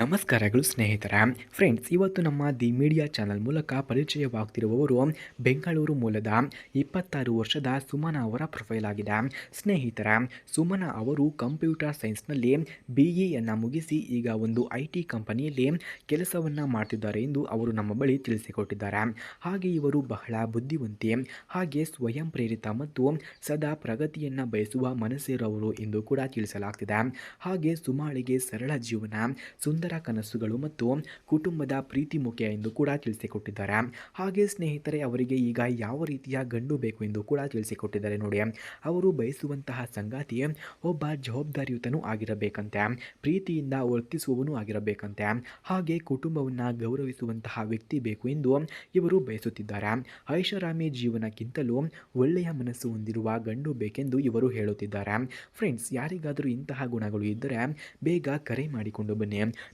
ನಮಸ್ಕಾರಗಳು ಸ್ನೇಹಿತರ. ಫ್ರೆಂಡ್ಸ್ ಇವತ್ತು ನಮ್ಮ ದಿ ಮೀಡಿಯಾ ಚಾನಲ್ ಮೂಲಕ ಪರಿಚಯವಾಗ್ತಿರುವವರು ಬೆಂಗಳೂರು ಮೂಲದ ಇಪ್ಪತ್ತಾರು ವರ್ಷದ ಸುಮನ ಅವರ ಪ್ರೊಫೈಲ್ ಆಗಿದೆ. ಸ್ನೇಹಿತರ, ಸುಮನ ಅವರು ಕಂಪ್ಯೂಟರ್ ಸೈನ್ಸ್ನಲ್ಲಿ ಬಿ ಇಯನ್ನು ಮುಗಿಸಿ ಈಗ ಒಂದು ಐ ಟಿ ಕಂಪನಿಯಲ್ಲಿ ಕೆಲಸವನ್ನು ಮಾಡ್ತಿದ್ದಾರೆ ಎಂದು ಅವರು ನಮ್ಮ ಬಳಿ ತಿಳಿಸಿಕೊಟ್ಟಿದ್ದಾರೆ. ಹಾಗೆ ಇವರು ಬಹಳ ಬುದ್ಧಿವಂತೆ, ಹಾಗೆ ಸ್ವಯಂ ಪ್ರೇರಿತ ಮತ್ತು ಸದಾ ಪ್ರಗತಿಯನ್ನು ಬಯಸುವ ಮನಸ್ಸಿರೋರು ಎಂದು ಕೂಡ ತಿಳಿಸಲಾಗ್ತಿದೆ. ಹಾಗೆ ಸುಮಾಳಿಗೆ ಸರಳ ಜೀವನ, ಸುಂದರ ಕನಸುಗಳು ಮತ್ತು ಕುಟುಂಬದ ಪ್ರೀತಿ ಮುಖ್ಯ ಎಂದು ಕೂಡ ತಿಳಿಸಿಕೊಟ್ಟಿದ್ದಾರೆ. ಹಾಗೆ ಸ್ನೇಹಿತರೆ, ಅವರಿಗೆ ಈಗ ಯಾವ ರೀತಿಯ ಗಂಡು ಬೇಕು ಎಂದು ಕೂಡ ತಿಳಿಸಿಕೊಟ್ಟಿದ್ದಾರೆ ನೋಡಿ. ಅವರು ಬಯಸುವಂತಹ ಸಂಗಾತಿ ಒಬ್ಬ ಜವಾಬ್ದಾರಿಯುತನೂ ಆಗಿರಬೇಕಂತೆ, ಪ್ರೀತಿಯಿಂದ ವರ್ತಿಸುವವನು ಆಗಿರಬೇಕಂತೆ. ಹಾಗೆ ಕುಟುಂಬವನ್ನು ಗೌರವಿಸುವಂತಹ ವ್ಯಕ್ತಿ ಬೇಕು ಎಂದು ಇವರು ಬಯಸುತ್ತಿದ್ದಾರೆ. ಐಷಾರಾಮಿ ಜೀವನಕ್ಕಿಂತಲೂ ಒಳ್ಳೆಯ ಮನಸ್ಸು ಹೊಂದಿರುವ ಗಂಡು ಬೇಕೆಂದು ಇವರು ಹೇಳುತ್ತಿದ್ದಾರೆ. ಫ್ರೆಂಡ್ಸ್, ಯಾರಿಗಾದರೂ ಇಂತಹ ಗುಣಗಳು ಇದ್ದರೆ ಬೇಗ ಕರೆ ಮಾಡಿಕೊಂಡು ಬನ್ನಿ.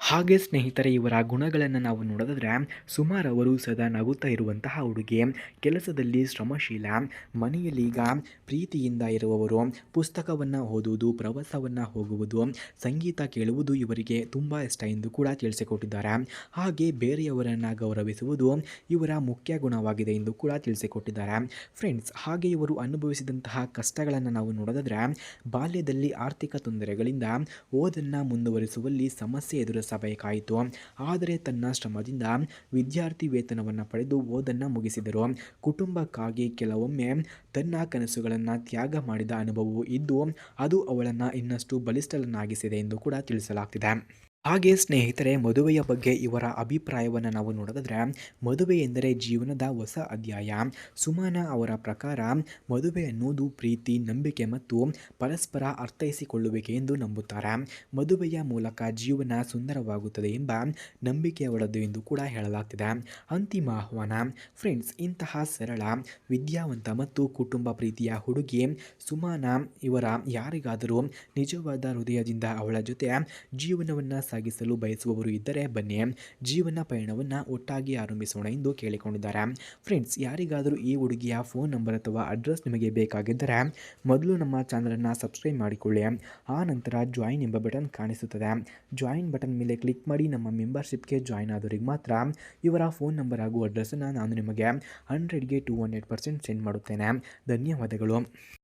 ಹಾಗೆ ಸ್ನೇಹಿತರೆ, ಇವರ ಗುಣಗಳನ್ನು ನಾವು ನೋಡಿದ್ರೆ ಸುಮಾರು ಅವರು ಸದಾ ನಗುತ್ತಾ ಇರುವಂತಹ ಹುಡುಗಿ. ಕೆಲಸದಲ್ಲಿ ಶ್ರಮಶೀಲ, ಮನೆಯಲ್ಲಿ ಪ್ರೀತಿಯಿಂದ ಇರುವವರು. ಪುಸ್ತಕವನ್ನು ಓದುವುದು, ಪ್ರವಾಸವನ್ನು ಹೋಗುವುದು, ಸಂಗೀತ ಕೇಳುವುದು ಇವರಿಗೆ ತುಂಬ ಇಷ್ಟ ಎಂದು ಕೂಡ ತಿಳಿಸಿಕೊಟ್ಟಿದ್ದಾರೆ. ಹಾಗೆ ಬೇರೆಯವರನ್ನು ಗೌರವಿಸುವುದು ಇವರ ಮುಖ್ಯ ಗುಣವಾಗಿದೆ ಎಂದು ಕೂಡ ತಿಳಿಸಿಕೊಟ್ಟಿದ್ದಾರೆ. ಫ್ರೆಂಡ್ಸ್, ಹಾಗೆ ಇವರು ಅನುಭವಿಸಿದಂತಹ ಕಷ್ಟಗಳನ್ನು ನಾವು ನೋಡಿದ್ರೆ ಬಾಲ್ಯದಲ್ಲಿ ಆರ್ಥಿಕ ತೊಂದರೆಗಳಿಂದ ಓದನ್ನು ಮುಂದುವರಿಸುವಲ್ಲಿ ಸಮಸ್ಯೆ ಎದುರಿಸಬೇಕಾಯಿತು ಆದರೆ ತನ್ನ ಶ್ರಮದಿಂದ ವಿದ್ಯಾರ್ಥಿ ವೇತನವನ್ನು ಪಡೆದು ಓದನ್ನು ಮುಗಿಸಿದರು. ಕುಟುಂಬಕ್ಕಾಗಿ ಕೆಲವೊಮ್ಮೆ ತನ್ನ ಕನಸುಗಳನ್ನು ತ್ಯಾಗ ಮಾಡಿದ ಅನುಭವವು ಇದ್ದು, ಅದು ಅವಳನ್ನು ಇನ್ನಷ್ಟು ಬಲಿಷ್ಠಳನ್ನಾಗಿಸಿದೆ ಎಂದು ಕೂಡ ತಿಳಿಸಲಾಗ್ತಿದೆ. ಹಾಗೆ ಸ್ನೇಹಿತರೆ, ಮದುವೆಯ ಬಗ್ಗೆ ಇವರ ಅಭಿಪ್ರಾಯವನ್ನು ನಾವು ನೋಡೋದ್ರೆ ಮದುವೆ ಎಂದರೆ ಜೀವನದ ಹೊಸ ಅಧ್ಯಾಯ. ಸುಮಾನ ಅವರ ಪ್ರಕಾರ, ಮದುವೆ ಅನ್ನೋದು ಪ್ರೀತಿ, ನಂಬಿಕೆ ಮತ್ತು ಪರಸ್ಪರ ಅರ್ಥೈಸಿಕೊಳ್ಳುವಿಕೆ ಎಂದು ನಂಬುತ್ತಾರೆ. ಮದುವೆಯ ಮೂಲಕ ಜೀವನ ಸುಂದರವಾಗುತ್ತದೆ ಎಂಬ ನಂಬಿಕೆ ಅವಳದ್ದು ಎಂದು ಕೂಡ ಹೇಳಲಾಗ್ತಿದೆ. ಅಂತಿಮ ಆಹ್ವಾನ, ಫ್ರೆಂಡ್ಸ್, ಇಂತಹ ಸರಳ, ವಿದ್ಯಾವಂತ ಮತ್ತು ಕುಟುಂಬ ಪ್ರೀತಿಯ ಹುಡುಗಿ ಸುಮಾನ ಇವರ ಯಾರಿಗಾದರೂ ನಿಜವಾದ ಹೃದಯದಿಂದ ಅವಳ ಜೊತೆ ಜೀವನವನ್ನು ಸಾಗಿಸಲು ಬಯಸುವವರು ಇದ್ದರೆ ಬನ್ನಿ. ಜೀವನ ಪಯಣವನ್ನು ಒಟ್ಟಾಗಿ ಆರಂಭಿಸೋಣ ಎಂದು ಕೇಳಿಕೊಂಡಿದ್ದಾರೆ. ಫ್ರೆಂಡ್ಸ್ ಯಾರಿಗಾದರೂ ಈ ಹುಡುಗಿಯ ಫೋನ್ ನಂಬರ್ ಅಥವಾ ಅಡ್ರೆಸ್ ನಿಮಗೆ ಬೇಕಾಗಿದ್ದರೆ ಮೊದಲು ನಮ್ಮ ಚಾನಲನ್ನು ಸಬ್ಸ್ಕ್ರೈಬ್ ಮಾಡಿಕೊಳ್ಳಿ. ಆ ನಂತರ ಜಾಯಿನ್ ಎಂಬ ಬಟನ್ ಕಾಣಿಸುತ್ತದೆ. ಜಾಯಿನ್ ಬಟನ್ ಮೇಲೆ ಕ್ಲಿಕ್ ಮಾಡಿ ನಮ್ಮ ಮೆಂಬರ್ಶಿಪ್ಗೆ ಜಾಯಿನ್ ಆದವರಿಗೆ ಮಾತ್ರ ಇವರ ಫೋನ್ ನಂಬರ್ ಹಾಗೂ ಅಡ್ರೆಸ್ಸನ್ನು ನಾನು ನಿಮಗೆ ಹಂಡ್ರೆಡ್ಗೆ ಟು ಹಂಡ್ರೆಡ್ ಪರ್ಸೆಂಟ್ ಸೆಂಡ್ ಮಾಡುತ್ತೇನೆ. ಧನ್ಯವಾದಗಳು.